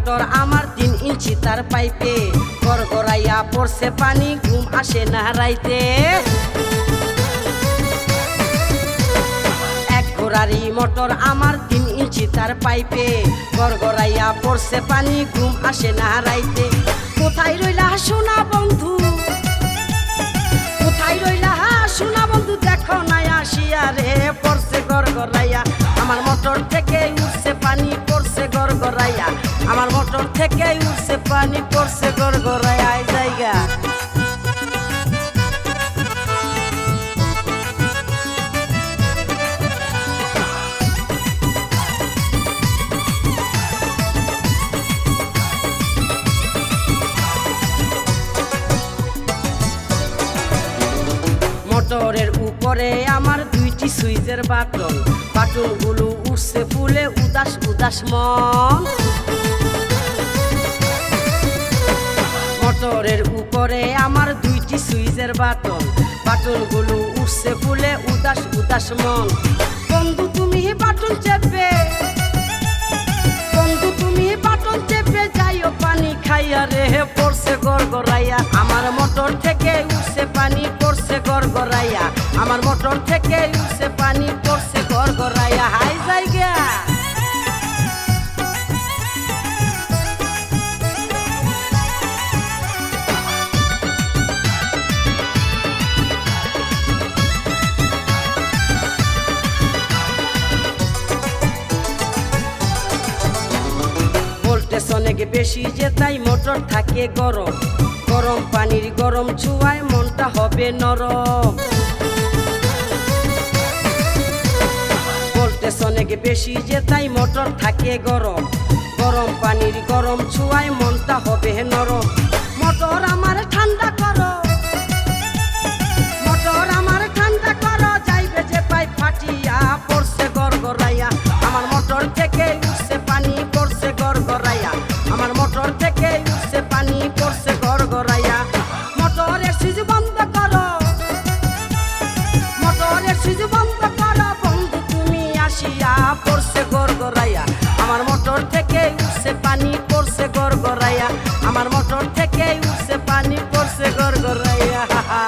Motor আমার তিন ইঞ্চি তার পাইপে। গড়গড়াইয়া পড়ছে পানি, ঘুম আসে না রাইতে। এক ঘোড়ার মোটর আমার তিন ইঞ্চি তার পাইপে। গড়গড়াইয়া পড়ছে পানি, ঘুম আসে না রাইতে। কোথায় রইলা সোনা বন্ধু? কোথায় রইলা সোনা বন্ধু? দেখো নাই আসিয়া রে, পড়ছে গড়গড়াইয়া। আমার মোটর পানি পড়ছে গড়গড়াইয়া এই জায়গা। মোটরের উপরে আমার দুইটি সুইচের বাটন। বাটনগুলো উঠছে ফুলে উদাস উদাস মন। মোটরের উপরে আমার দুইটি সুইচের বাটন। বাটনগুলো উঠছে ফুলে উদাস উদাস মন। বন্ধু, তুমি বাটন চেপে। বন্ধু, তুমি বাটন চেপে যাইও, পানি খাইয়া রে পড়ছে গড়গড়াইয়া। আমার মোটর থেকে উঠছে পানি, পড়ছে গড়গড়াইয়া। আমার মোটর থেকে উঠছে পানি, পড়ছে অনেক বেশি যে তাই মোটর থাকে গরম। গরম পানির গরম ছুয়ায় মনটা হবে নরম। ভোল্টেজ অনেক বেশি যে তাই মোটর থাকে গরম। গরম পানির গরম ছুয়ায় মনটা হবে নরম। মোটর আমার ঠান্ডা পড়ছে গড়গড়াইয়া আমার মোটর থেকে